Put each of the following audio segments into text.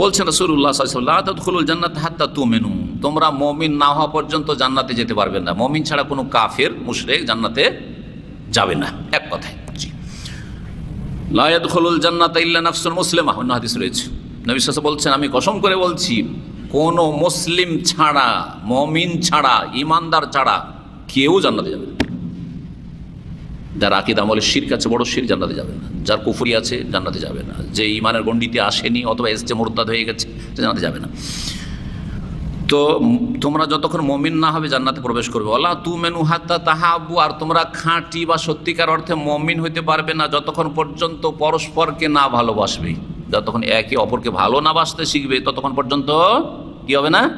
বলছেন রসুল্লাহ জান্নাত হাত্তা তু মেনু তোমরা মমিন না হওয়া পর্যন্ত জান্নাতে যেতে পারবে না। মমিন ছাড়া কোনো কাফের, মুশরেক জান্নাতে যাবে না। এক কথায় জি। লায়াদ খলুল জান্নাত ইল্লা নাফসুল মুসলিমা, অন্য হাদিস রয়েছে। নবী সাসা বলছেন, আমি কসম করে বলছি, কোনো মুসলিম ছাড়া, মমিন ছাড়া ইমানদার ছাড়া কেউ জান্নাতে যাবে যার আকিদ আমলের শির কাছে বড় শির জান্নাতে যাবে না। যার কুফুরি আছে জান্নাতে যাবে না। যে ইমানের গণ্ডিতে আসেনি অথবা এসছে মোরতাদ হয়ে গেছে, সে জান্নাতে যাবে না। তো তোমরা যতক্ষণ মমিন না হবে জান্নাতে প্রবেশ করবে। ওলা তু মেনু হাত্তা তাহাবু আর তোমরা খাঁটি বা সত্যিকার অর্থে মমিন হইতে পারবে না যতক্ষণ পর্যন্ত পরস্পরকে না ভালোবাসবে। যতক্ষণ একে অপরকে ভালো না বাসতে শিখবে, ততক্ষণ পর্যন্ত কি হবে না?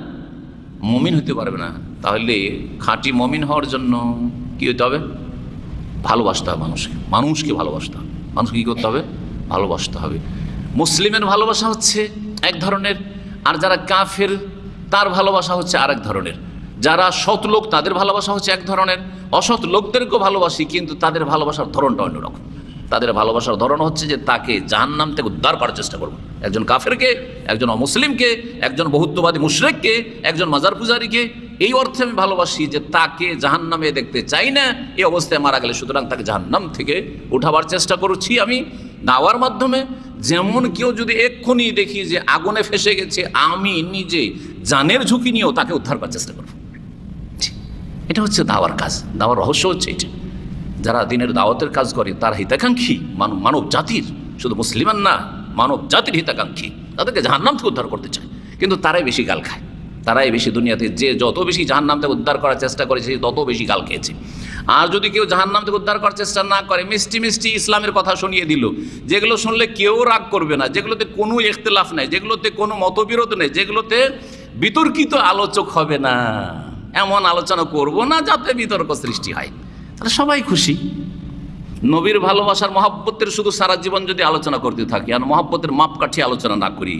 মমিন হতে পারবে না। তাহলে খাঁটি মমিন হওয়ার জন্য কি হতে হবে? ভালোবাসতে হবে মানুষকে। মানুষকে ভালোবাসতে হবে। মানুষকে কী করতে হবে? ভালোবাসতে হবে। মুসলিমের ভালোবাসা হচ্ছে এক ধরনের, আর যারা কাফের, তার ভালোবাসা হচ্ছে আরেক ধরনের। যারা সৎ লোক, তাদের ভালোবাসা হচ্ছে এক ধরনের। অসৎ লোকদেরকেও ভালোবাসি, কিন্তু তাদের ভালোবাসার ধরনটা অন্যরকম। তাদের ভালোবাসার ধরন হচ্ছে যে তাকে জাহান্নাম থেকে উদ্ধার করার চেষ্টা করব। একজন কাফেরকে, একজন অমুসলিমকে, একজন বহুত্ববাদী মুশরেককে, একজন মাজার পূজারীকে এই অর্থে আমি ভালোবাসি যে তাকে জাহান্নামে দেখতে চাই না, এই অবস্থায় মারা গেলে সুতরাং তাকে জাহান্নাম থেকে উঠাবার চেষ্টা করছি আমি দাওয়ার মাধ্যমে। যেমন কেউ যদি এক্ষুনি দেখি যে আগুনে ফেসে গেছে, আমি নিজে জানের ঝুঁকি নিয়েও তাকে উদ্ধার করার চেষ্টা করব। এটা হচ্ছে দাওয়ার কাজ, দাওয়ার রহস্য হচ্ছে এটা। যারা দিনের দাওয়াতের কাজ করে, তারা হিতাকাঙ্ক্ষী মানব মানব জাতির, শুধু মুসলিমান না, মানব জাতির হিতাকাঙ্ক্ষী, তাদেরকে জাহান্নাম থেকে উদ্ধার করতে চায়। কিন্তু তারাই বেশি গাল খায়। তারাই বেশি দুনিয়াতে যে যত বেশি জাহান্নাম থেকে উদ্ধার করার চেষ্টা করেছে তত বেশি গাল খেয়েছে। আর যদি কেউ জাহান্নাম থেকে উদ্ধার করার চেষ্টা না করে, মিষ্টি মিষ্টি ইসলামের কথা শুনিয়ে দিল, যেগুলো শুনলে কেউ রাগ করবে না, যেগুলোতে কোনো ইখতলাফ নেই, যেগুলোতে কোনো মতবিরোধ নেই, যেগুলোতে বিতর্কিত আলোচক হবে না, এমন আলোচনা করব না যাতে বিতর্ক সৃষ্টি হয়। তাহলে সবাই খুশি। নবীর ভালোবাসার মহাব্বতের শুধু সারা জীবন যদি আলোচনা করতে থাকি, আর মহাব্বতের মাপকাঠি আলোচনা না করি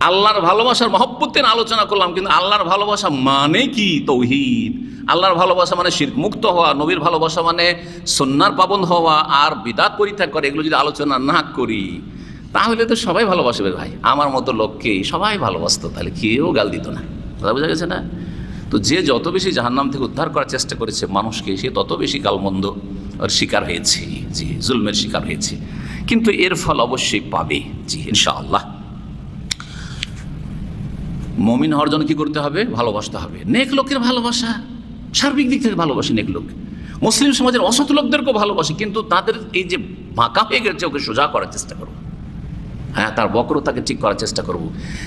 আল্লাহর ভালোবাসার মহব্বতের আলোচনা করলাম, কিন্তু আল্লাহর ভালোবাসা মানে কি তৌহিদ? আল্লাহর ভালোবাসা মানে শির মুক্ত হওয়া, নবীর ভালোবাসা মানে সন্ন্যার পাবন হওয়া আর বিদাত পরিত্যাগ করে, এগুলো যদি আলোচনা না করি, তাহলে তো সবাই ভালোবাসবে ভাই। আমার মতো লোককে সবাই ভালোবাসতো, তাহলে কেউ গাল দিত না। কথা বোঝা গেছে না? তো যে যত বেশি জাহান্নাম থেকে উদ্ধার করার চেষ্টা করেছে মানুষকে, সে তত বেশি গালমন্দ ওর শিকার হয়েছে, জি, জুলমের শিকার হয়েছে। কিন্তু এর ফল অবশ্যই পাবে, জি, ইনশাআল্লাহ। মমিন হওয়ার জন্য কি করতে হবে? ভালোবাসতে হবে। নেক লোকের ভালোবাসা, সার্বিক দিক থেকে ভালোবাসি নেক লোক। মুসলিম সমাজের অসৎ লোকদেরকেও ভালোবাসি, কিন্তু তাদের এই যে বাঁকা হয়ে গেছে, ওকে সোজা করার চেষ্টা করব। হ্যাঁ তার বক্রতাকে ঠিক করার চেষ্টা করব।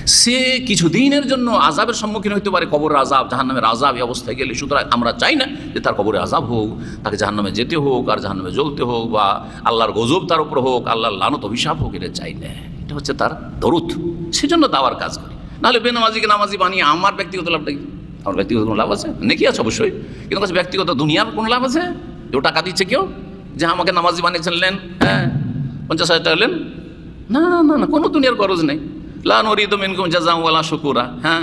সে কিছুদিনের জন্য আজাবের সম্মুখীন হতে পারে কবর আজাব জাহান্নামের আজাব এই অবস্থায় গেলে। সুতরাং আমরা চাই না যে তার কবরে আজাব হোক, তাকে জাহান্নামে যেতে হোক, আর জাহান্নামে জ্বলতে হোক, বা আল্লাহর গজব তার উপর হোক, আল্লাহর লানত, অভিশাপ হোক, এটা চাই না। এটা হচ্ছে তার দরুদ। সেজন্য দাওয়ার কাজ করি। নাহলে বেনামাজিকে নামাজি বানিয়ে আমার ব্যক্তিগত লাভটা কি? আমার ব্যক্তিগত কোনো লাভ আছে? নাকি আছে অবশ্যই। কিন্তু কাছে ব্যক্তিগত দুনিয়ার কোনো লাভ আছে? কেউ টাকা দিচ্ছে কেউ? যে আমাকে নামাজি বানিয়েছেন নেন হ্যাঁ? পঞ্চাশ হাজার টাকা নেন না না না কোনো দুনিয়ার গরজ নেই। লা নরিদ মিনকুম জাযাম ওয়ালা শুকুরা হ্যাঁ?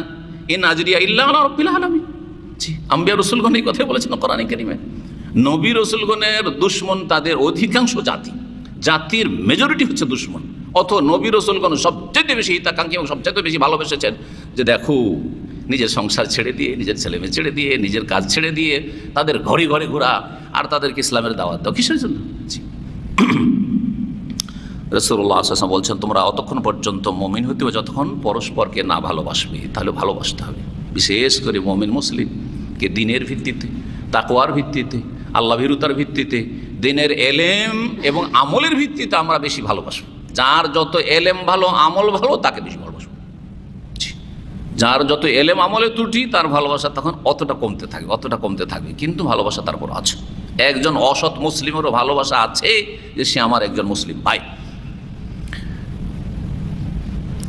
ইন আজরিয়া ইল্লা রাব্বিল আলামিন। জি আম্বিয়া রাসূলগণ এই কথাই বলেছেন কোরআনে কারিমে। নবী রসুলগণের দুশ্মন তাদের অধিকাংশ জাতি। জাতির মেজরিটি হচ্ছে দুশ্মন। অথ নবী রসুলগণ সবচেয়ে বেশি হিতাকাঙ্ক্ষী এবং সবচেয়ে বেশি ভালোবেসেছেন যে দেখো, নিজের সংসার ছেড়ে দিয়ে, নিজের ছেলেমেয়ে ছেড়ে দিয়ে, নিজের কাজ ছেড়ে দিয়ে, তাদের ঘরে ঘরে ঘোরা আর তাদেরকে ইসলামের দাওয়াত দাও। কিসের জন্য? রসুল্লাহ আসলাম বলছেন, তোমরা অতক্ষণ পর্যন্ত মমিন হতে হবে যতক্ষণ পরস্পরকে না ভালোবাসবে, তাহলে ভালোবাসতে হবে। বিশেষ করে মমিন মুসলিমকে দিনের ভিত্তিতে তাকোয়ার ভিত্তিতে, আল্লাহ ভীরুতার ভিত্তিতে, দিনের এলেম এবং আমলের ভিত্তিতে আমরা বেশি ভালোবাসবো। যার যত এলেম ভালো, আমল ভালো, তাকে বেশি ভালোবাসবো। যার যত এলেম, আমলে ত্রুটি, তার ভালোবাসা তখন অতটা কমতে থাকে, অতটা কমতে থাকবে। কিন্তু ভালোবাসা তারপর আছে। একজন অসৎ মুসলিমেরও ভালোবাসা আছে যে সে আমার একজন মুসলিম ভাই।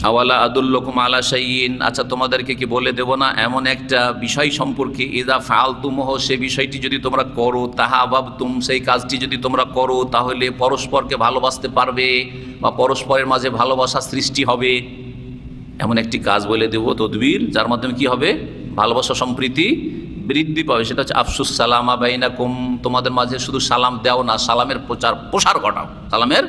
আওয়ালা আদুল্লকুম আলা সাইন আচ্ছা তোমাদেরকে কি বলে দেব না? এমন একটা বিষয় সম্পর্কে ইদা ফাল তুমহ সে বিষয়টি যদি তোমরা করো তাহা ভাব তুম সেই কাজটি যদি তোমরা করো, তাহলে পরস্পরকে ভালোবাসতে পারবে বা পরস্পরের মাঝে ভালোবাসা সৃষ্টি হবে। এমন একটি কাজ বলে দেব তদবির, যার মাধ্যমে কি হবে? ভালোবাসা সম্প্রীতি বৃদ্ধি পাবে। সেটা হচ্ছে, আফসুস সালামা বাইনা কুম তোমাদের মাঝে শুধু সালাম দাও না, সালামের প্রচার, প্রসার ঘটাও। সালামের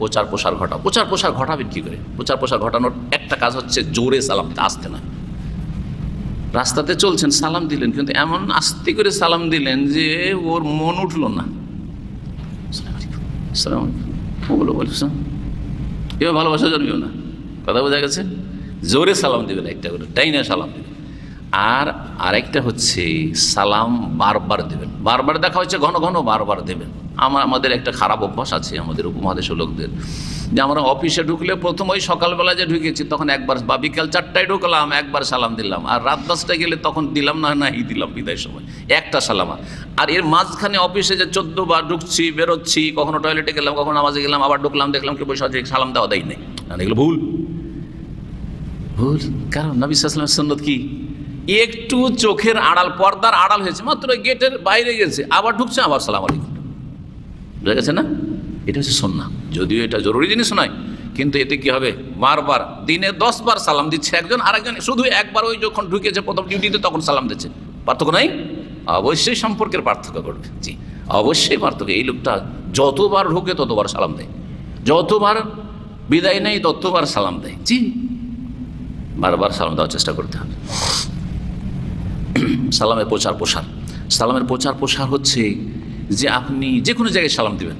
প্রচার প্রসার ঘটাও প্রচার প্রসার ঘটাবেন কী করে? প্রচার প্রসার ঘটানোর একটা কাজ হচ্ছে জোরে সালাম আসতে না। রাস্তাতে চলছেন, সালাম দিলেন, কিন্তু এমন আস্তে করে সালাম দিলেন যে ওর মন উঠল না। বলো এবার ভালোবাসা জন্মিও না। কথা বোঝা গেছে? জোরে সালাম দেবেন একটা করে টাইনে সালাম দেবেন। আর আরেকটা হচ্ছে, সালাম বারবার দেবেন। বারবার দেখা হচ্ছে ঘন ঘন বারবার দেবেন। আমার, আমাদের একটা খারাপ অভ্যাস আছে আমাদের উপমহাদেশের লোকদের, যে আমরা অফিসে ঢুকলে প্রথম ওই সকালবেলা যে ঢুকেছি, তখন একবার বা বিকাল চারটায় ঢুকলাম, একবার সালাম দিলাম, আর রাত দশটায় গেলে তখন দিলাম না না ই দিলাম বিদায় সময়, একটা সালাম আর। এর মাঝখানে অফিসে যে চোদ্দ বার ঢুকছি, বেরোচ্ছি, কখনো টয়লেটে গেলাম, কখনো নামাজে গেলাম, আবার ঢুকলাম, দেখলাম কি বসে আছে, সালাম দেওয়া দেয় নেই না, এগুলো ভুল। ভুল? কারণ নবী সাল্লামের সন্ন্যত কি? একটু চোখের আড়াল, পর্দার আড়াল হয়েছে, মাত্র গেটের বাইরে গেছে, আবার ঢুকছে, আবার সালাম আলাইকুম। বুঝা গেছে না? এটা হচ্ছে সন্না যদিও এটা জরুরি জিনিস নয়, কিন্তু এতে কি হবে? বারবার, দিনে দশ বার সালাম দিচ্ছে একজন, আরেকজন, শুধু একবার ওই যখন ঢুকেছে প্রথম ডিউটিতে তখন সালাম দিচ্ছে। পার্থক্য নাই? অবশ্যই সম্পর্কের পার্থক্য ঘটবে। জি, অবশ্যই পার্থক্য। এই লোকটা যতবার ঢুকে, ততবার সালাম দেয়। যতবার বিদায় নেই ততবার সালাম দেয়। জি, বারবার সালাম দেওয়ার চেষ্টা করতে হবে। সালামের প্রচার প্রসার। সালামের প্রচার প্রসার হচ্ছে যে আপনি যে কোনো জায়গায় সালাম দিবেন।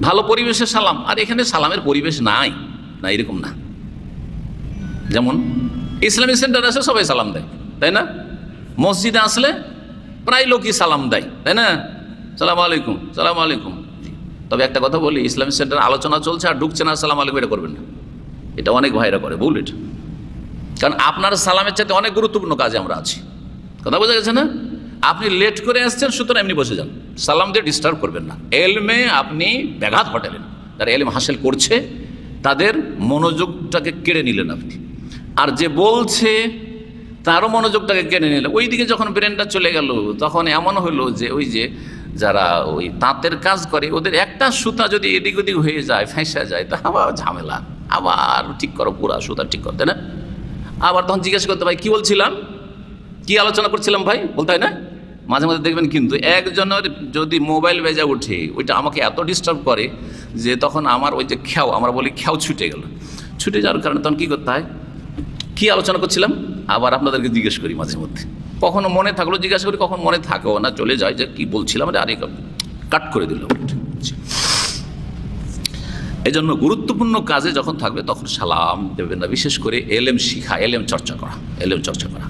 ভালো পরিবেশে সালাম, আর এখানে সালামের পরিবেশ নাই না এরকম না। যেমন ইসলামিক সেন্টার আসে সবাই সালাম দেয়, তাই না? মসজিদে আসলে প্রায় লোকই সালাম দেয়, তাই না? সালাম আলাইকুম সালাম আলাইকুম। তবে একটা কথা বলি ইসলামিক সেন্টার আলোচনা চলছে আর ঢুকছে না, সালাম আলাইকুম, এটা করবেন না। এটা অনেক ভাইরা করে ভুল এটা কারণ আপনার সালামের চাইতে অনেক গুরুত্বপূর্ণ কাজে আমরা আছি। কথা বোঝা গেছে না? আপনি লেট করে আসছেন, সুতরাং এমনি বসে যান। সালাম দিয়ে ডিস্টার্ব করবেন না। এলমে আপনি ব্যাঘাত ঘটালেন। যারা এলম হাসিল করছে, তাদের মনোযোগটাকে কেড়ে নিলেন আপনি। আর যে বলছে, তারও মনোযোগটাকে কেড়ে নিলেন। ওই দিকে যখন ব্রেনটা চলে গেল, তখন এমন হলো যে, ওই যে যারা ওই তাঁতের কাজ করে, ওদের একটা সুতা যদি এদিক ওদিক হয়ে যায়, ফেঁসা যায়, তা আবার ঝামেলা। আবার ঠিক করো, পুরা সুতা ঠিক করতে না? আবার তখন জিজ্ঞাসা করতে ভাই কি বলছিলাম? কি আলোচনা করছিলাম ভাই? বলতে না? মাঝে মাঝে দেখবেন কিন্তু একজনের যদি মোবাইল বেজা উঠে ওইটা আমাকে এত ডিস্টার্ব করে যে তখন আমার ওই যে খেয়াও, আমরা বলি খেয়াও ছুটে গেল। ছুটে যাওয়ার কারণে তখন কী করতে হয়? কী আলোচনা করছিলাম? আবার আপনাদেরকে জিজ্ঞেস করি মাঝে মধ্যে। কখনো মনে থাকল? জিজ্ঞাসা করি, কখন মনে থাকেও না, চলে যায় যে কী বলছিলাম? আরে কাট করে দিল। এই জন্য গুরুত্বপূর্ণ কাজে যখন থাকবে, তখন সালাম দেবেন না। বিশেষ করে এলএম শিখা এলএম চর্চা করা এলএম চর্চা করা।